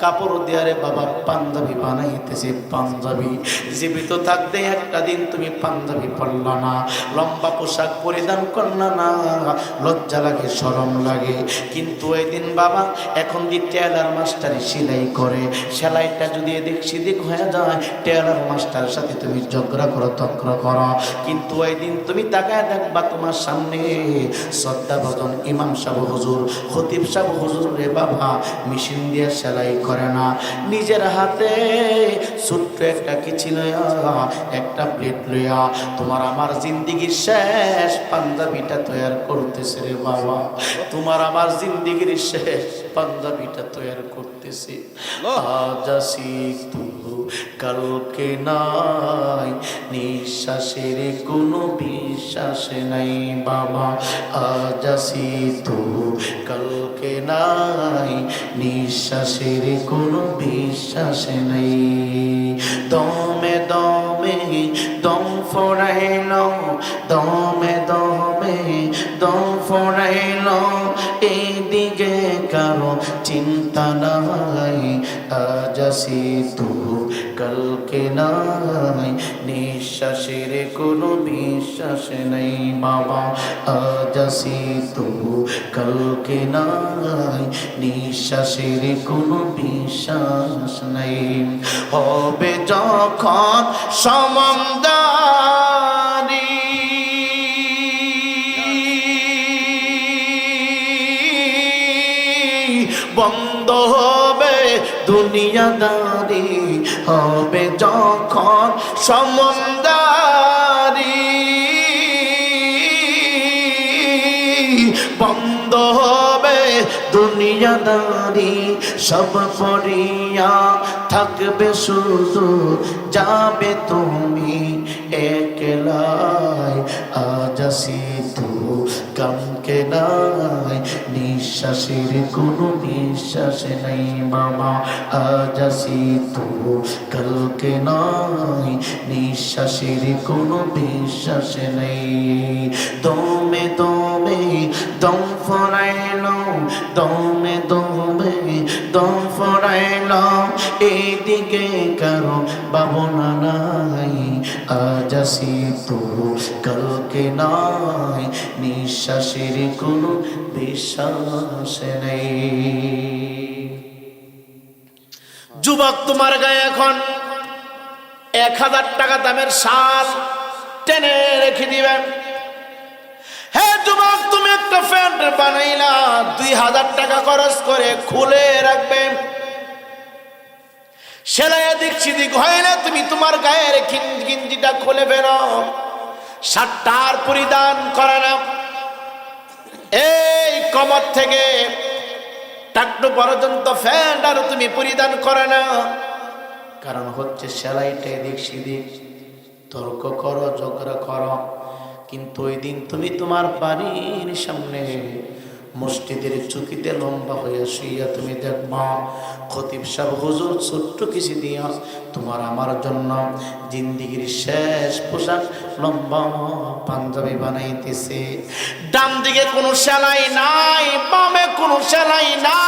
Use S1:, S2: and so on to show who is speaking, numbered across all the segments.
S1: কাপড় দেয়ারে বাবা পাঞ্জাবি বানাইতেছে পাঞ্জাবি। জীবিত থাকতে একটা দিন তুমি পাঞ্জাবি পরলা না। লম্বা পোশাক পরিধান করলা না। লজ্জা লাগে সরম লাগে। কিন্তু ওই দিন বাবা এখন দি টেলার মাস্টারি সেলাই করে, সেলাইটা যদি এদিক সেদিক হয়ে যায়, টেলার মাস্টারের সাথে তুমি ঝগড়া করো, তক্র করো। কিন্তু ওই দিন তুমি তাকায় দেখবা তোমার সামনে শ্রদ্ধা ভজন ইমাম সাহেব হুজুর, খতিব সাহেব হুজুর রে বাবা, মেশিন দিয়ে সেলাই করে না। নিজের হাতে ছোট্ট একটা কিছু লইয়া একটা প্লেট লইয়া তোমার আমার জিন্দিগির শেষ পাঞ্জাবিটা তৈয়ার করতেছে রে বাবা। তোমার আমার জিন্দিগির শেষ পাঞ্জাবিটা তৈয়ার করতেছে। আজ আসি তু কালকে নাই, নিঃশ্বাসের কোনো বিশ্বাস নাই, বাবা, আজ আসি তু। কালকে নাই, নিঃশ্বাসের কোনো বিশ্বাস নাই। দমে দমে দম ফোরাইল, দমে দমে দম ফোরাইল। এইদিকে কারও চিন্তা নাই, আজ আসি তু কালকে নাই। নিঃশ্বাসের কোনো বিশ্বাস নেই, বাবা, আজ আসি তু কালকে নাই। নিঃশ্বাসের কোনো বিশ্বাস নেই। হবে যখন সমন্দারি বন্ধ হবে, দুনিয়াদারি হবে যখন সমন্দারি। বন্ধ হবে, দুনিয়াদারি, সব পড়িয়া থাকবে শুধু যাবে তুমি, একলাই আজ আসি। তু কামকে নাই নিঃশ্বাসের কোনো বিশ্বাস নেই বাবা আজ আসি তু কালকে নাই নিঃশ্বাসের কোনো বিশ্বাস নেই। দমে দমে দম ফরাইল, দমে দমে দম ফরাইল। এইদিকে কারও বাবনা নাই, আজ আসি তু কালকে নাই নিঃশ্বাসের কোনো বিশ্বাস নেই। যুবক, তোমার গায়ে এখন এক হাজার টাকা দামের শাল টেনে রেখে দিবেন হ্যাঁ যুবক, তুমি একটা প্যান্ট বানাইলা, দুই হাজার টাকা খরচ করে খুলে রাখবেন সেলাই দিক সিদিক হয় না তুমি তোমার গায়ের গিঞ্জিটা খুলে বেরো সাতটার পরিধান করে না। এই কমর থেকে টাকটু পর্যন্ত ফ্যান্ট আর তুমি পরিধান করে না। কারণ হচ্ছে সেলাইটা এদিক সেদিক, তর্ক করো, ঝগড়া করো। কিন্তু ওই দিন তুমি তোমার বাড়ির সামনে মসজিদের চুকিতে লম্বা হয়ে শুইয়া তুমি দেখবা, খতিব সাহেব, হুজুর ছোট্ট কিছু দিয়া তোমার আমার জন্য জিন্দিগির শেষ পোশাক লম্বা পাঞ্জাবি বানাইতেছে। ডান দিকে কোনো সেলাই নাই, বামে কোনো সেলাই নাই।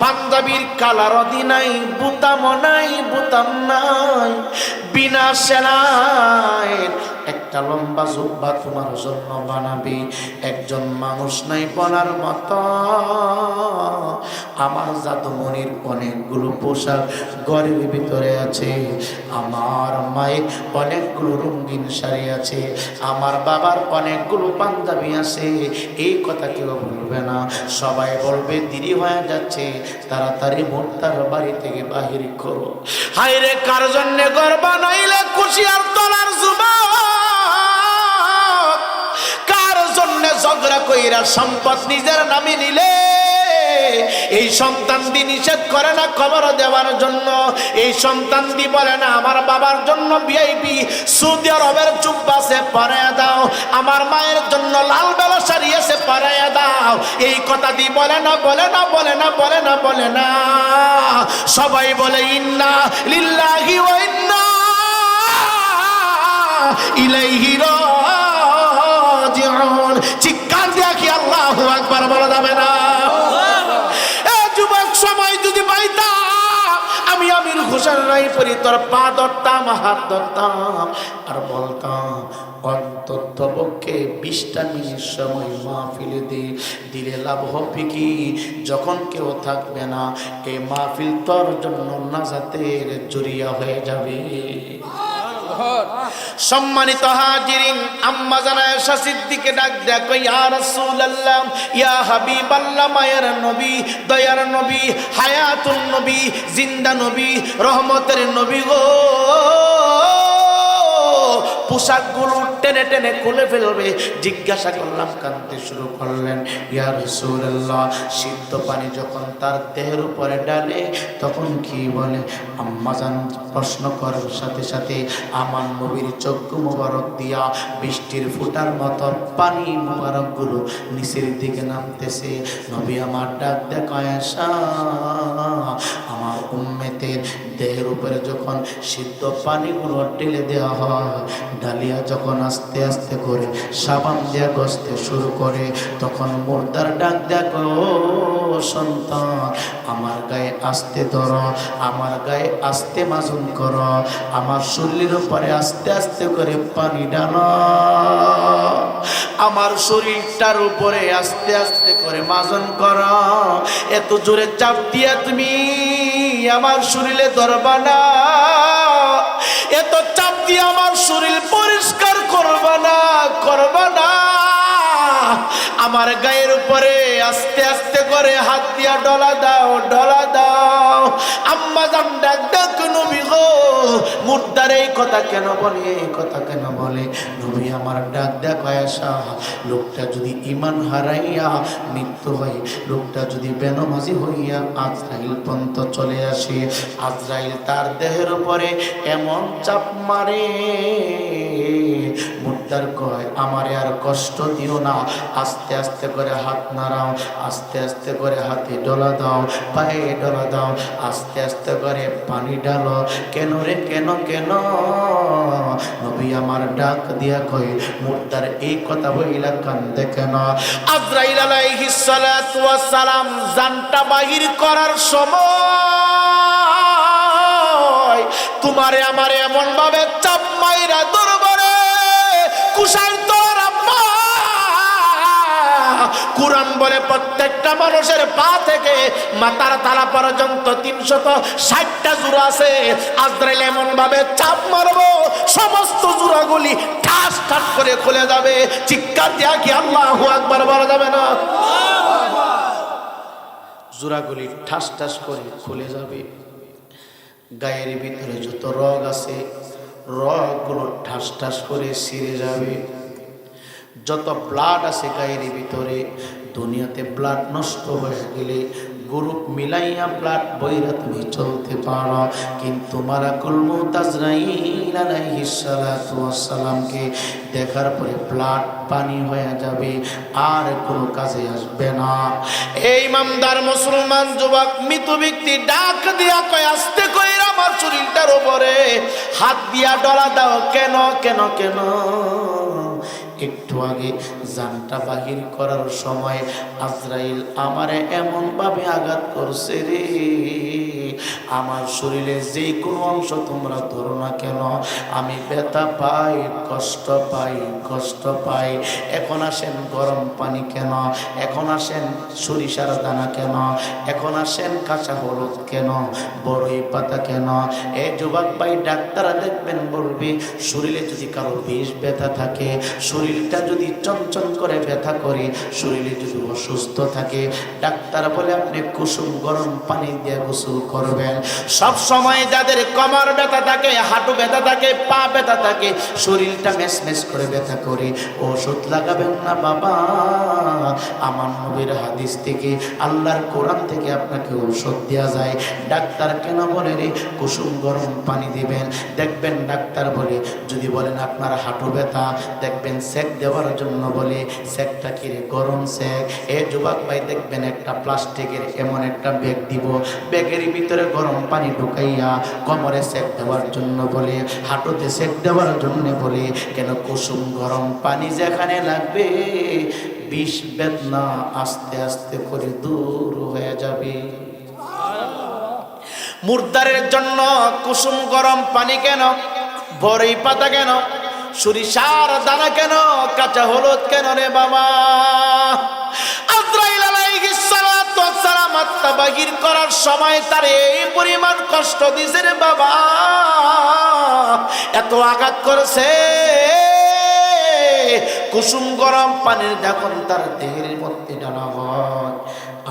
S1: পাঞ্জাবির কালার নাই বুতাম নাই বুতাম নাই। বিনা সেলাই একটা লম্বা জুব্বা তোমার জন্য বানাবি। একজন মানুষ নাই বলার মতো। আমার জাদুমণির অনেকগুলো পোশাক ঘরের ভিতরে আছে। আমার মায়ের অনেকগুলো রঙিন শাড়ি আছে। আমার বাবার অনেকগুলো পাঞ্জাবি আছে। এই কথা কেউ বলবে না। সবাই বলবে, দেরি হয়ে যাচ্ছে। তাড়াতাড়ি মোর্তার বাড়ি থেকে বাহির করো। হাইরে কার জন্যে গর্ব নইলে কুশিয়ার তলার যুবক কইরা সম্পদ নিজের নামে নিলে, এই সন্তানটি নিষেধ করে না খবর দেওয়ার জন্য। এই সন্তানটি বলে না, আমার বাবার জন্য ভিআইপি সৌদি আরবের চুব্বাসে পরাইয়া দাও, আমার মায়ের জন্য লাল বেলা সারিয়েছে পরাইয়া দাও। এই কথা দি বলে না বলে না বলে না বলে না বলে না। সবাই বলে, ইন্না লিল্লাহি ওয়া ইন্না ইলাইহি রাজিউন। আল্লাহু আকবার বলা যাবে না। যুবক, সময় যদি আমি আমির হোসেন রাই পরি তোর পা ধরতাম, হাত ধরতাম আর বলতাম অন্তত পক্ষে বিশটা মিনিট সময় দে, দিলে লাভ হবে কি? যখন কেউ থাকবে না, এ মাহফিল তোর জন্য নাজাতের জড়িয়া হয়ে যাবে। সম্মানিত হাজিরিন, আম্মা জানায় সিদ্দিকে ডাক দেখো ইয়া রাসূলুল্লাহ, ইয়া হাবিবাল্লাহ, মায়ের নবী, দয়ার নবী, হায়াতুন নবী, জিন্দা নবী, রহমতের নবী গো। পোশাকগুলো টেনে টেনে খুলে ফেলবে। জিজ্ঞাসা করলাম, কাঁদতে শুরু করলেন। ইয়া রাসূলুল্লাহ, সিদ্ধ পানি যখন তার দেহের উপরে ডালে, তখন কি বলে? আম্মাজান প্রশ্ন করার সাথে সাথে আমার নবীর চক্ষু মোবারক দিয়া বৃষ্টির ফুটার মতো পানি মোবারকগুলো নিচের দিকে নামতেছে। নবী আমার ডাক দেখায় উম্মেতের দেহের উপরে যখন সিদ্ধ পানিগুলো ঢেলে দেওয়া হয়, ডালিয়া যখন আস্তে আস্তে করে সাবান দিয়া গসতে শুরু করে, তখন মোর্দার ডাক দেখো সন্তান, আমার গায়ে আস্তে ধর, আমার গায়ে আস্তে মাজুন কর, আমার শরীরের উপরে আস্তে আস্তে করে পানি ডালা। আমার শরীরটার উপরে আস্তে আস্তে করে মাজন কর। এত জোরে চাপ দিয়া তুমি আমার শরীরে ধরবা না। এত চাপ দিয়ে আমার শরীর পরিষ্কার করবা না করবা না। আমার গায়ের উপরে আস্তে আস্তে করে হাত দিয়া ডলা দাও ডলা দাও। আম্মা জান ডাক মুর্দার এই কথা কেন বলে, এই কথা কেন বলে? নবী আমার ডাক ডাক আয়সা লোকটা যদি ইমান হারাইয়া মৃত্যু হয়, লোকটা যদি বেনমাজি হইয়া আজরাইল পন্ত চলে আসে, আজরাইল তার দেহের উপরে এমন চাপ মারে মুদ্দার কয়, আমারে আর কষ্ট দিও না। আস্তে আস্তে করে হাত নাড়াও, আস্তে আস্তে করে হাতে ডলা দাও, পায়ে ডলা দাও, আস্তে আস্তে করে পানি ডালো কেন রে কেন কেন? নবী আমার ডাক দিয়া কই মুর্দার এই কথা বইলা কান্দে কেন? আজরাইল আলাইহিস সালাতু ওয়াস সালাম জানটা বাহির করার সময় তোমারে আমারে এমন ভাবে চাপ মাইরা দরবারে কুশাই কোরআন বলে প্রত্যেকটা মানুষের পা থেকে মাথার তালা পর্যন্ত তিনশত ষাটটা জোড়া আছে। আজরাইল এমন ভাবে চাপ মারবো, সমস্ত জোড়াগুলি ঠাস ঠাস করে খুলে যাবে। চিৎকার দিয়া কি আল্লাহ একবার বলা যাবে না? জোড়াগুলি ঠাস ঠাস করে খুলে যাবে। গায়ের ভিতরে যত রগ আছে, রগগুলো ঠাস ঠাস করে ছিঁড়ে যাবে। যত ব্লাড আছে গায়ের ভিতরে, দুনিয়াতে ব্লাড নষ্ট হয়ে গেলে গ্রুপ মিলাইয়া ব্লাড বইরা তুমি চলতে পারো। কিন্তু মুতাজরাইল আলাইহিস সালামকে দেখার পরে ব্লাড পানি হয়ে যাবে, আর কোনো কাজে আসবে না। এই মামদার মুসলমান যুবক, মৃত ব্যক্তি ডাক দিয়া কয়, আসতে কইরা আমার শরীরটার উপরে, হাত দিয়া ডলা দাও, কেন কেন কেন? একটু আগে জানটা বাহির করার সময় আজরাইল আমারে এমন ভাবে আঘাত করছে রে। আমার শরীরে যে কোনো অংশ তোমরা ধরো না কেন। আমি ব্যথা পাই, কষ্ট পাই কষ্ট পাই। এখন আসেন গরম পানি কেন? এখন আসেন সরিষার দানা কেন? এখন আসেন কাঁচা হলুদ কেন? বড়ই পাতা কেন? এ যুবক ভাই ডাক্তাররা দেখবেন বলবে, শরীরে যদি কারও বিষ ব্যথা থাকে, শরীরটা যদি চঞ্চল করে ব্যথা করে, শরীরে যদি অসুস্থ থাকে, ডাক্তার বলে আপনি কুসুম গরম পানি দিয়ে গোসল করবেন। সব সময় যাদের কমর ব্যথা থাকে, হাঁটু ব্যথা থাকে, পা ব্যথা থাকে, শরীরটা মেস মেস করে ব্যথা করে। ওষুধ লাগাবেন না, বাবা। আমার নবীর হাদিস থেকে, আল্লাহর কোরআন থেকে আপনাকে ঔষধ দেওয়া যায়। ডাক্তার কেন বলে রে? কুসুম গরম পানি দিবেন। দেখবেন ডাক্তার বলে, যদি বলেন আপনার হাঁটু ব্যথা, দেখবেন সেক দেওয়ার জন্য বলে, সেকটা কিরে গরম সেক। এ যুবক ভাই, দেখবেন একটা প্লাস্টিকের এমন একটা ব্যাগ দিব। ব্যাগের ভিতরে গরম পানি ঢুকাইয়া কোমরে সেক দেওয়ার জন্য বলে, হাঁটুতে সেক দেওয়ার জন্য বলে, কেন কুসুম গরম পানি যেখানে লাগবে, বিষ বেদনা আস্তে আস্তে করে দূর হয়ে যাবে। মুর্দারের জন্য কুসুম গরম পানি কেন? বড়ই পাতা কেন? সরিষার দানা কেন? কাঁচা হলুদ কেন রে বাবা? বাহির করার সময় তার এই পরিমাণ কষ্ট দিছে রে বাবা এত আঘাত করেছে। কুসুম গরম পানির যখন তার দেহের মধ্যে ডালা হয়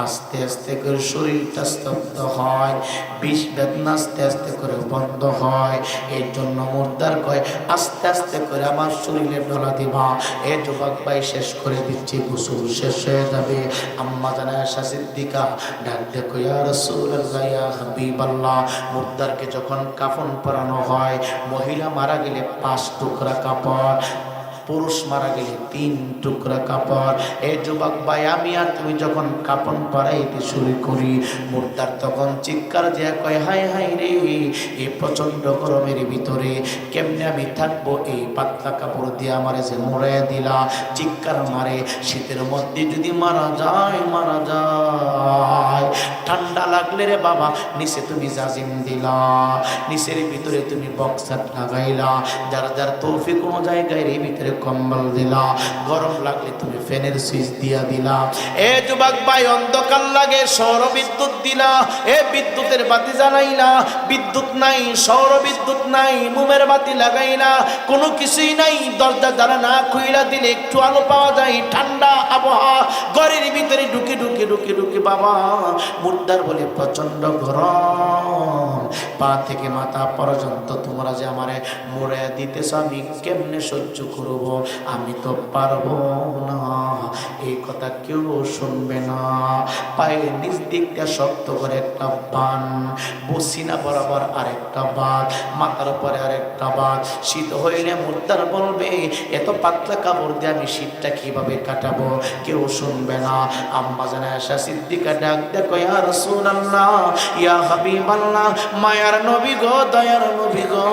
S1: আস্তে আস্তে করে শরীরটা স্তব্ধ হয়, বিষ বেদনা আস্তে আস্তে করে বন্ধ হয়। এর জন্য মুর্দার কয়, আস্তে আস্তে করে আমার শরীরে ডলা দিবা। এ যুবক ভাই, শেষ করে দিচ্ছি, গোসল শেষ হয়ে যাবে। আম্মা জানা আশা সিদ্দিকা, ডাক দেখো হাবিবাল্লাহ। মুর্দারকে যখন কাফন পরানো হয়, মহিলা মারা গেলে পাঁচ টুকরা কাপড় পুরুষ মারা গেলে তিন টুকরা কাপড়। এই যুবক, ভাই, আমি আর তুমি যখন কাপন পরাইতে শুরু করি, মুর্দার তখন চিৎকার যে কয় হাই হাই রে এই প্রচণ্ড গরমের ভিতরে কেমনে আমি থাকব? এই পাতলা কাপড় দিয়ে আমার যে মোড়াই দিলা, চিৎকার মারে, শীতের মধ্যে যদি মারা যায় মারা যায়। ঠান্ডা লাগলে রে বাবা, নিচে তুমি জাজিম দিলা, নিচের ভিতরে তুমি বক্সার লাগাইলা। যারা, যার তৌফিক কোনো জায়গায় এর ভিতরে কম্বল দিলা। গরম লাগলে তুমি ফ্যানের সুইচ দিয়া দিলা। এ যুবক ভাই, অন্ধকার লাগে, সৌর বিদ্যুৎ দিলা। এ বিদ্যুতের বাতি জ্বালাইলা। বিদ্যুৎ নাই, সৌর বিদ্যুৎ নাই, মোমের বাতি লাগাইলা। কোনো কিছুই নাই, দরজা দ্বারা না খুইলা দিলে একটু আলো পাওয়া যায়, ঠান্ডা আবহাওয়া। ঘরের ভিতরে ঢুকে ঢুকে ঢুকে ঢুকে বাবা, মুর্দার বলে প্রচণ্ড গরম। পা থেকে মাথা পর্যন্ত তোমরা যে আমারে মোড়ে দিতেছ, আমি কেমনে সহ্য করব? আমি তো পারব না। এই কথা কেউ শুনবে না। পায়ের নিচ দিকটা শক্ত করে একটা বান, বসিনা বরাবর আরেকটা বাদ, মাথার উপরে আরেকটা বাদ। শীত হইলে মুর্দার বলবে, এত পাতলা কাপড় দিয়ে আমি শীতটা কীভাবে কাটাবো? কেউ শুনবে না। আম্মা জানা আশা সিদ্দিকা ডাক দেখো, ইয়া রাসূলুল্লাহ, ইয়া হাবিবাল্লাহ মায়ার নবী গো, দয়ার নবী গো।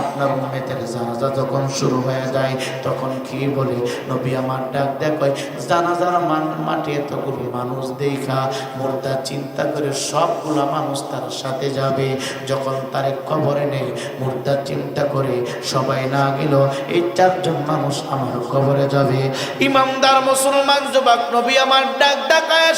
S1: আপনার উম্মতের জানাজা যখন শুরু হয়ে যায়, তখন কি বলে? নবী আমার ডাক দেখো জানাজার মান, মাঠে এতগুলো মানুষ দেখা, মোর্দা চিন্তা করে সবগুলা মানুষ তার সাথে যাবে। যখন তার কবরে নেই মুর্দা চিন্তা করে সবাই না গেল, এই চারজন মানুষ আমার কবরে যাবে। ইমামদার, মুসলমান যুবক, নবী আমার ডাক ডাকায়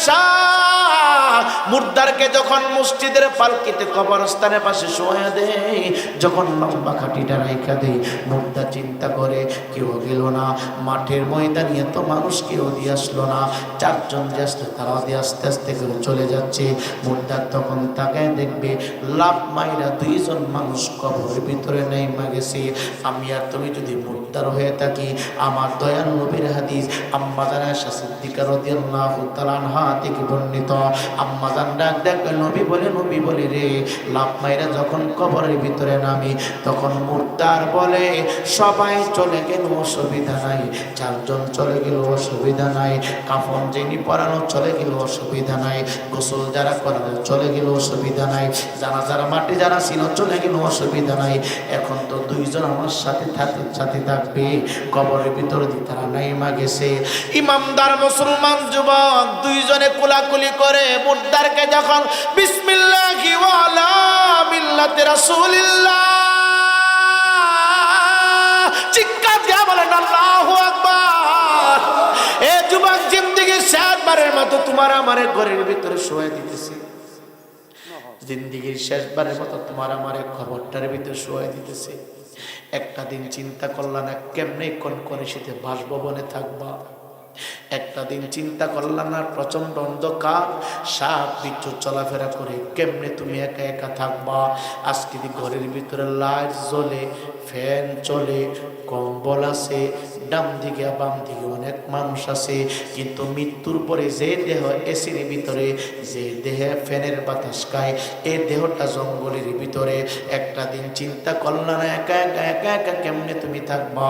S1: মুর্দারকে যখন মসজিদের পালকিতে কবরস্থানের পাশে শোয়া দেয় যখন লম্বা খাটিটা রাইখা দেয় মুর্দা চিন্তা করে, কেউ গেল না। মাঠের ময়দানে এত মানুষ, কেউ দিয়ে আসলো না। চারজন যে আসলো তারাও দিয়ে আস্তে আস্তে করে চলে যাচ্ছে। মুর্দার তখন তাকায় দেখবে লাভ মাইরা দুইজন মানুষ কবরের ভিতরে নেই গেছে। আমি আর তুমি যদি মুর্দার হয়ে থাকি, আমার দয়াল নবীর হাদিস আম্মাদান আয়সা সিদ্দিকা রাদিয়াল্লাহু তাআলা আনহা থেকে বর্ণিত। আম্মাদান ডাক ডাক নবী বলে নবী বলে রে। লাভ মাইরা যখন কবরের ভিতরে নামি, তখন মুর্দার বলে, সবাই চলে গেল, অসুবিধা নাই। চারজন চলে গেল, অসুবিধা নাই। কাফন যিনি পরানো, চলে গেল, অসুবিধা নাই। গোসল যারা করানো চলে গেল, অসুবিধা নাই। যারা যারা মাটি যারা ছিল, চলে গেল, অসুবিধা নাই। এখন তো দুইজন আমার সাথে সাথে থাকবে। কবরের ভিতরে তারা নাইমা গেছে। ইমামদার মুসলমান যুবক দুইজনে কুলাকুলি করে মুর্দারকে যখন শেষবারের মতো তোমার আমার ঘরের ভিতরে শেষবারের মতো তোমার আমার খবরটার ভিতরে দিতেছে। একটা দিন চিন্তা করলা না, কেমনে কোন করে শীতে বাসভবনে থাকবা? একটা দিন চিন্তা করলাম না, প্রচণ্ড অন্ধকার, সাপ বিচ্ছু চলাফেরা করে কেমনে তুমি একা একা থাকবা? আজকে ঘরের ভিতরে লাইট জ্বলে, ফ্যান চলে, কম্বল আছে ডাম দিকে বাম দিকে অনেক মানুষ আছে। কিন্তু মৃত্যুর পরে যে দেহ এসির ভিতরে, যে দেহে ফ্যানের বাতাস খায় এই দেহটা জঙ্গলের ভিতরে। একটা দিন চিন্তা করলা না, একা একা একা একা কেমনে তুমি থাকবা?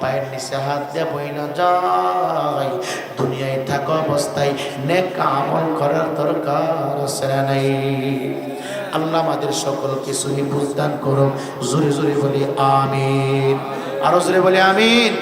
S1: পায়ের নিচে হাত দিয়ে বই না যায় দুনিয়ায় থাকা অবস্থায় নেক আমল করার দরকার না নাই? আল্লাহ আমাদের সকল কিছুই বুঝদান করো জোরে জোরে বলি, আমিন। আরও জোরে বলি, আমিন।